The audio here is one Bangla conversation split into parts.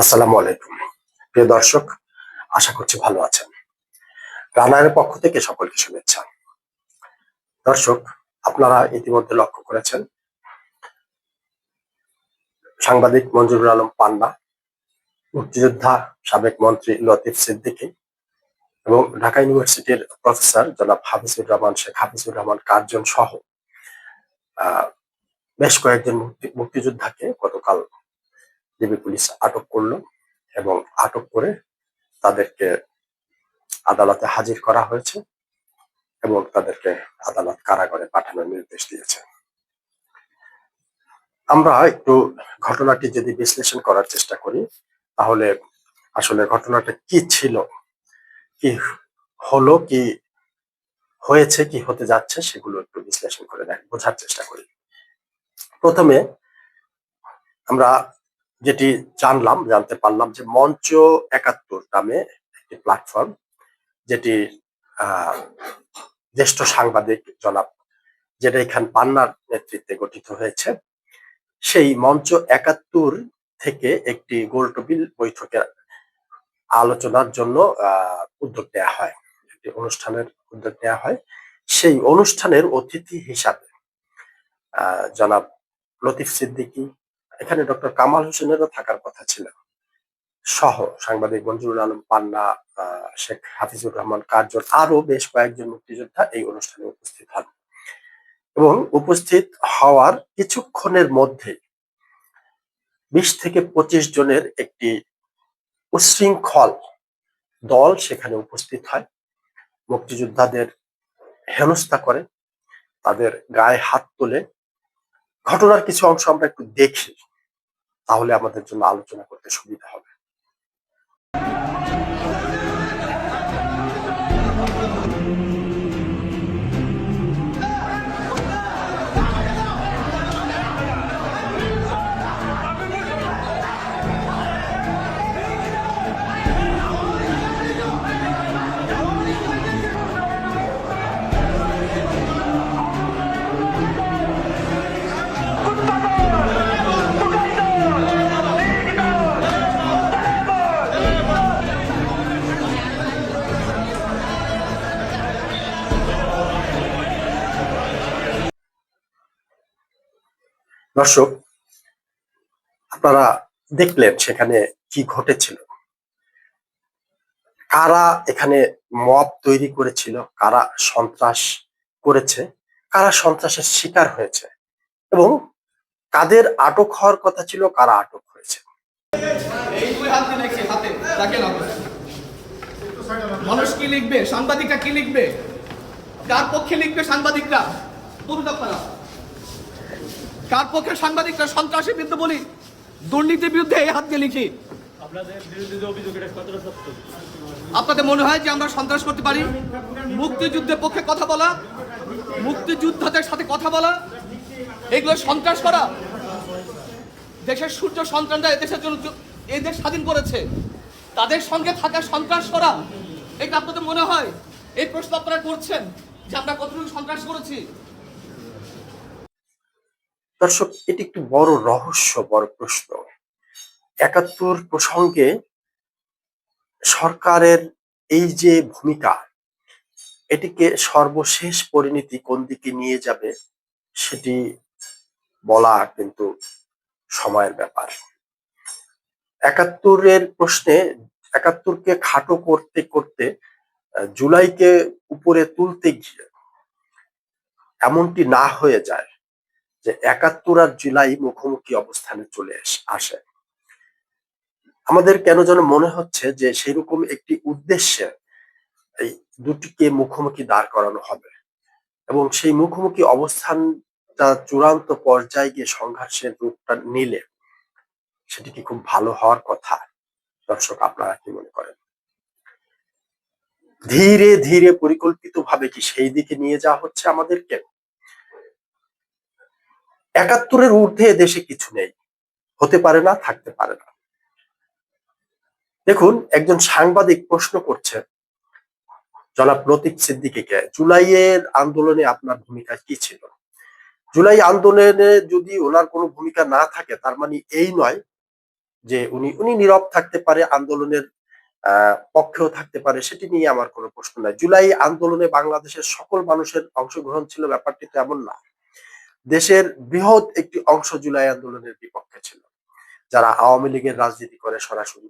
আসসালামু আলাইকুম। প্রিয় দর্শক, আশা করছি ভালো আছেন। রানারের পক্ষ থেকে সকলকে শুভেচ্ছা। দর্শক, আপনারা ইতিমধ্যে লক্ষ্য করেছেন, সাংবাদিক মঞ্জুরুল আলম পান্না মুক্তিযোদ্ধা সাবেক মন্ত্রী লতিফ সিদ্দিকী এবং ঢাকা ইউনিভার্সিটির প্রফেসর জনাব হাফিজুর রহমান, শেখ হাফিজুর রহমান কার্জন সহ বেশ কয়েকজন মুক্তি মুক্তিযোদ্ধাকে গতকাল ডিবি পুলিশ আটক করল এবং আটক করে তাদেরকে আদালতে হাজির করা হয়েছে এবং তাদেরকে আদালত কারাগারে পাঠানোর নির্দেশ দিয়েছে। আমরা একটু ঘটনাটি যদি বিশ্লেষণ করার চেষ্টা করি, তাহলে আসলে ঘটনাটা কি ছিল? কি হলো? কি হয়েছে? কি হতে যাচ্ছে? সেগুলো একটু বিশ্লেষণ করে দেখ বোঝার চেষ্টা করি। প্রথমে আমরা যেটি জানলাম, জানতে পারলাম যে মঞ্চ একাত্তর নামে একটি প্ল্যাটফর্ম যেটি জ্যেষ্ঠ সাংবাদিক জনাব যেটা এখান পান্নার নেতৃত্বে গঠিত হয়েছে। সেই মঞ্চ একাত্তর থেকে একটি গোলটবিল বৈঠকের আলোচনার জন্য উদ্যোগ নেওয়া হয়। একটি অনুষ্ঠানের উদ্যোগ নেওয়া হয়। সেই অনুষ্ঠানের অতিথি হিসাবে জনাব লতিফ সিদ্দিকী এখানে ডক্টর কামাল হোসেনেরও থাকার কথা ছিল। সহ সাংবাদিক মঞ্জুরুল আলম পান্না শেখ হাফিজুর রহমান কার্জন আরও বেশ কয়েকজন মুক্তিযোদ্ধা এই অনুষ্ঠানে উপস্থিত হন। এবং উপস্থিত হওয়ার কিছুক্ষণের মধ্যে বিশ থেকে পঁচিশ জনের একটি উশৃঙ্খল দল সেখানে উপস্থিত হয়। মুক্তিযোদ্ধাদের হেনস্থা করে, তাদের গায়ে হাত তোলে ঘটনার কিছু অংশ আমরা একটু দেখি তাহলে আমাদের জন্য আলোচনা করতে সুবিধা হবে। দর্শক, আপনারা দেখলেন সেখানে কি ঘটেছিল। কারা এখানে মব তৈরি করেছিল, কারা সন্ত্রাস করেছে, কারা সন্ত্রাসের শিকার হয়েছে এবং কাদের আটক হওয়ার কথা ছিল, কারা আটক হয়েছে। মানুষ কি লিখবে, সাংবাদিকরা কি লিখবে? কার পক্ষে লিখবে সাংবাদিকরা? আপনারা কার পক্ষে সাংবাদিকরা সন্ত্রাসের বিরুদ্ধে বলি? দুর্নীতির বিরুদ্ধে এই হাত দিয়ে লিখি। আপনাদের মনে হয় যে আমরা সন্ত্রাস করতে পারি? মুক্তিযুদ্ধের পক্ষে কথা বলা মুক্তিযোদ্ধাদের সাথে কথা বলা এগুলো সন্ত্রাস করা? দেশের সূর্য সন্তানরা এদেশের জন্য দেশ স্বাধীন করেছে। তাদের সঙ্গে থাকা সন্ত্রাস করা এটা আপনাদের মনে হয়? এই প্রশ্ন আপনারা করছেন যে আমরা কতটুকু সন্ত্রাস করেছি? দর্শক, এটি একটি বড় রহস্য, বড় প্রশ্ন। একাত্তর প্রসঙ্গে সরকারের এই যে ভূমিকা, এটিকে সর্বশেষ পরিণতি কোন দিকে নিয়ে যাবে, সেটি বলা কিন্তু সময়ের ব্যাপার। একাত্তরের প্রশ্নে, একাত্তরকে খাটো করতে করতে জুলাইকে উপরে তুলতে গিয়ে এমনটি না হয়ে যায়। যে একাত্তর আর জুলাই মুখোমুখি অবস্থানে চলে আসে। আমাদের কেন যেন মনে হচ্ছে যে সেরকম একটি উদ্দেশ্যে এই দুটিকে মুখোমুখি দাঁড় করানো হবে এবং সেই মুখোমুখি অবস্থানটা চূড়ান্ত পর্যায়ে গিয়ে সংঘর্ষের রূপটা নিলে সেটি কি খুব ভালো হওয়ার কথা? দর্শক, আপনারা কি মনে করেন? ধীরে ধীরে পরিকল্পিত ভাবে কি সেই দিকে নিয়ে যাওয়া হচ্ছে আমাদেরকে? একাত্তরের ঊর্ধ্বে দেশে কিছু নেই। হতে পারে না, থাকতে পারে না। দেখুন, একজন সাংবাদিক প্রশ্ন করছে জনাব প্রতীক সিদ্দিকীকে, জুলাইয়ের আন্দোলনে আপনার ভূমিকা কি ছিল? জুলাই আন্দোলনে যদি ওনার কোনো ভূমিকা না থাকে, তার মানে এই নয় যে উনি উনি নীরব থাকতে পারে, আন্দোলনের পক্ষেও থাকতে পারে, সেটি নিয়ে আমার কোনো প্রশ্ন নাই। জুলাই আন্দোলনে বাংলাদেশের সকল মানুষের অংশগ্রহণ ছিল, ব্যাপারটি তো না। দেশের বৃহৎ একটি অংশ জুলাই আন্দোলনের বিপক্ষে ছিল, যারা আওয়ামী লীগের রাজনীতি করে সরাসরি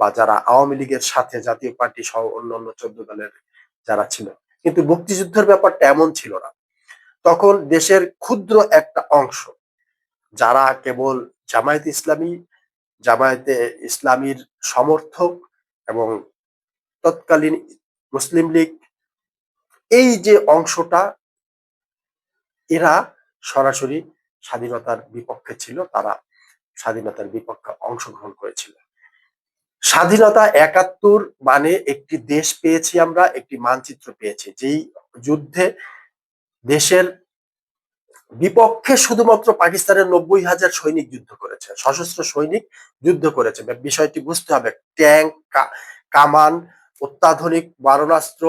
বা যারা আওয়ামী লীগের সাথে জাতীয় পার্টি সহ অন্যান্য চোদ্দ দলের যারা ছিল। কিন্তু মুক্তিযুদ্ধের ব্যাপারটা এমন ছিল না। তখন দেশের ক্ষুদ্র একটা অংশ, যারা কেবল জামায়াত ইসলামী, জামায়াতে ইসলামীর সমর্থক এবং তৎকালীন মুসলিম লীগ, এই যে অংশটা, এরা সরাসরি স্বাধীনতার বিপক্ষে ছিল, তারা স্বাধীনতার বিপক্ষে অংশগ্রহণ করেছিল। স্বাধীনতা একাত্তর মানে একটি দেশ পেয়েছি আমরা, একটি মানচিত্র পেয়েছি, যেই যুদ্ধে দেশের বিপক্ষে শুধুমাত্র পাকিস্তানের নব্বই হাজার সৈনিক যুদ্ধ করেছে, সশস্ত্র সৈনিক যুদ্ধ করেছে। বিষয়টি বুঝতে হবে, ট্যাঙ্ক কামান, অত্যাধুনিক মারণাস্ত্র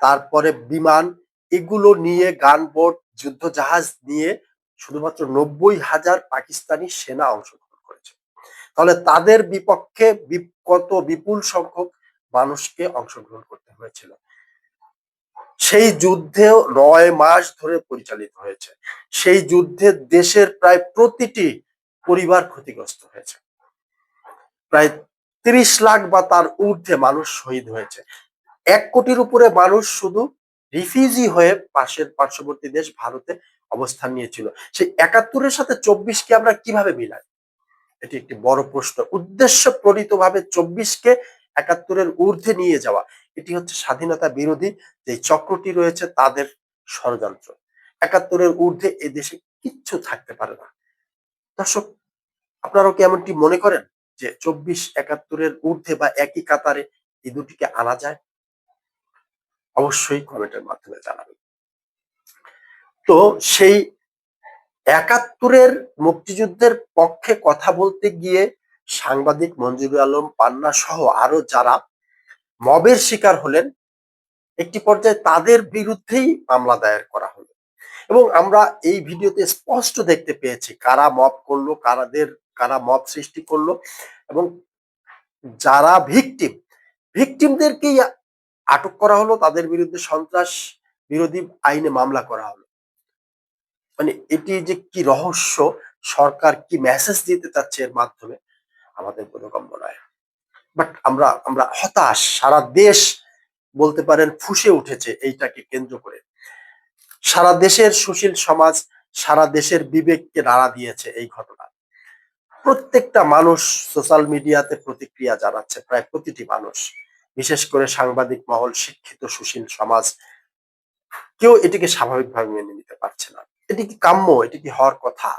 তারপরে বিমান, এগুলো নিয়ে গানবোট যুদ্ধ জাহাজ নিয়ে শুধুমাত্র নব্বই হাজার পাকিস্তানি সেনা অংশগ্রহণ করেছে। তাহলে তাদের বিপক্ষে কত বিপুল সংখ্যক মানুষকে অংশগ্রহণ করতে হয়েছিল? সেই যুদ্ধেও নয় মাস ধরে পরিচালিত হয়েছে। সেই যুদ্ধে দেশের প্রায় প্রতিটি পরিবার ক্ষতিগ্রস্ত হয়েছে। প্রায় তিরিশ লাখ বা তার ঊর্ধ্বে মানুষ শহীদ হয়েছে। এক কোটির উপরে মানুষ শুধু রিফিউজি হয়ে পাশের পার্শ্ববর্তী দেশ ভারতে অবস্থান নিয়েছিল। সেই একাত্তরের সাথে চব্বিশকে আমরা কীভাবে মিলাই? এটি একটি বড় প্রশ্ন। উদ্দেশ্য প্রণীতভাবে চব্বিশকে একাত্তরের ঊর্ধ্বে নিয়ে যাওয়া। এটি হচ্ছে স্বাধীনতা বিরোধী যে চক্রটি রয়েছে তাদের ষড়যন্ত্র। একাত্তরের ঊর্ধ্বে এ দেশে কিচ্ছু থাকতে পারে না। দর্শক, আপনারাও কি এমনটি মনে করেন যে চব্বিশ একাত্তরের ঊর্ধ্বে বা একই কাতারে এই দুটিকে আনা যায়? অবশ্যই কমেন্টের মাধ্যমে জানাবেন। তো সেই একাত্তরের মুক্তিযুদ্ধের পক্ষে কথা বলতে গিয়ে সাংবাদিক মঞ্জুরুল আলম পান্না সহ আরও যারা মবের শিকার হলেন, একটি পর্যায়ে তাদের বিরুদ্ধেই মামলা দায়ের করা হলো। এবং আমরা এই ভিডিওতে স্পষ্ট দেখতে পেয়েছি কারা মব করল, কারাদের, কারা মব সৃষ্টি করল এবং যারা ভিকটিম ভিকটিমদেরকেই আটক করা হলো, তাদের বিরুদ্ধে সন্ত্রাস বিরোধী আইনে মামলা করা হলো। মানে এটি যে কি রহস্য, সরকার কি মেসেজ দিতে চাচ্ছে এর মাধ্যমে, আমাদের বোধগম্য নয়। বাট আমরা আমরা হতাশ, সারা দেশ বলতে পারেন ফুসে উঠেছে এইটাকে কেন্দ্র করে। সারা দেশের সুশীল সমাজ, সারা দেশের বিবেককে নাড়া দিয়েছে এই ঘটনা। প্রত্যেকটা মানুষ সোশ্যাল মিডিয়াতে প্রতিক্রিয়া জানাচ্ছে, প্রায় প্রতিটি মানুষ। বিশেষ করে সাংবাদিক মহল, শিক্ষিত, সুশীল সমাজ, কেউ এটিকে স্বাভাবিকভাবে মেনে নিতে পারছে না। এটি কি কাম্য? এটি কি হওয়ার কথা?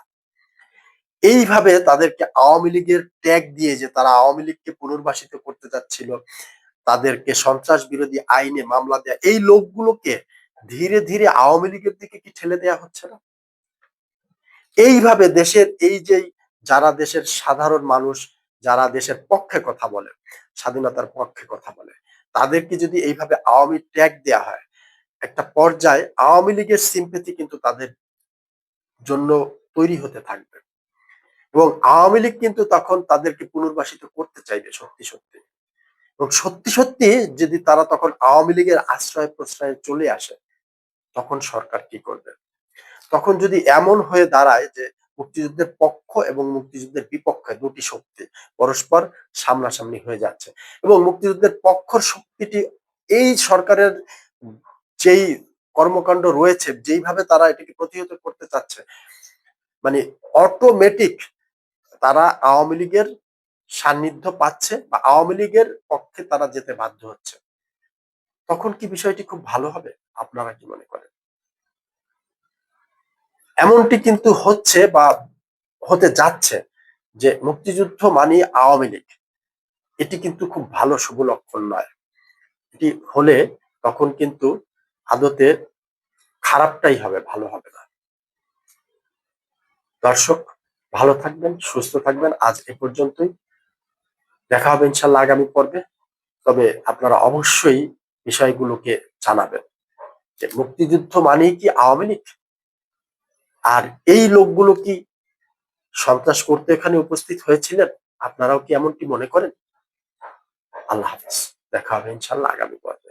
এইভাবে তাদেরকে আওয়ামী লীগের ট্যাগ দিয়ে যে তারা আওয়ামী লীগকে পুনর্বাসিত করতে চাচ্ছিল, তাদেরকে সন্ত্রাস বিরোধী আইনে মামলা দেয়া, এই লোকগুলোকে ধীরে ধীরে আওয়ামী লীগের দিকে কি ঠেলে দেয়া হচ্ছে না? এইভাবে দেশের এই যে যারা দেশের সাধারণ মানুষ, যারা দেশের পক্ষে কথা বলে স্বাধীনতার পক্ষে কথা বলে। তাদেরকে যদি এইভাবে আওয়ামী ট্যাগ দেয়া হয়, একটা পর্যায়ে আওয়ামী লীগের সিম্পেথি কিন্তু তাদের জন্য তৈরি হতে থাকবে। এবং আওয়ামী লীগ কিন্তু তখন তাদেরকে পুনর্বাসিত করতে চাইবে সত্যি সত্যি। এবং সত্যি সত্যি যদি তারা তখন আওয়ামী লীগের আশ্রয় প্রশ্রয়ে চলে আসে, তখন সরকার কি করবে? তখন যদি এমন হয়ে দাঁড়ায় যে মুক্তিযুদ্ধের পক্ষ এবং মুক্তিযুদ্ধের বিপক্ষে দুটি শক্তি পরস্পর সামনাসামনি হয়ে যাচ্ছে। এবং মুক্তিযুদ্ধের পক্ষর শক্তিটি এই সরকারের যেই কর্মকাণ্ড রয়েছে, যেইভাবে তারা এটিকে প্রতিহত করতে চাচ্ছে মানে অটোমেটিক তারা আওয়ামী লীগের সান্নিধ্য পাচ্ছে বা আওয়ামী লীগের পক্ষে তারা যেতে বাধ্য হচ্ছে। তখন কি বিষয়টি খুব ভালো হবে? আপনারা কি মনে করেন? এমনটি কিন্তু হচ্ছে বা হতে যাচ্ছে যে মুক্তিযুদ্ধ মানে আওয়ামী লীগ। এটি কিন্তু খুব ভালো, শুভ লক্ষণ নয়। এটি হলে তখন কিন্তু আদতে খারাপটাই হবে, ভালো হবে না। দর্শক, ভালো থাকবেন, সুস্থ থাকবেন। আজ এ পর্যন্তই। দেখা হবে ইনশাল্লাহ আগামী পর্বে। তবে আপনারা অবশ্যই বিষয়গুলোকে জানাবেন যে মুক্তিযুদ্ধ মানেই কি আওয়ামী লীগ? আর এই লোকগুলো কি সন্ত্রাস করতে এখানে উপস্থিত হয়েছিলেন? আপনারাও কি এমনটি মনে করেন? আল্লাহ হাফিজ, দেখা হবে ইনশাল্লাহ আগামী পর্বে।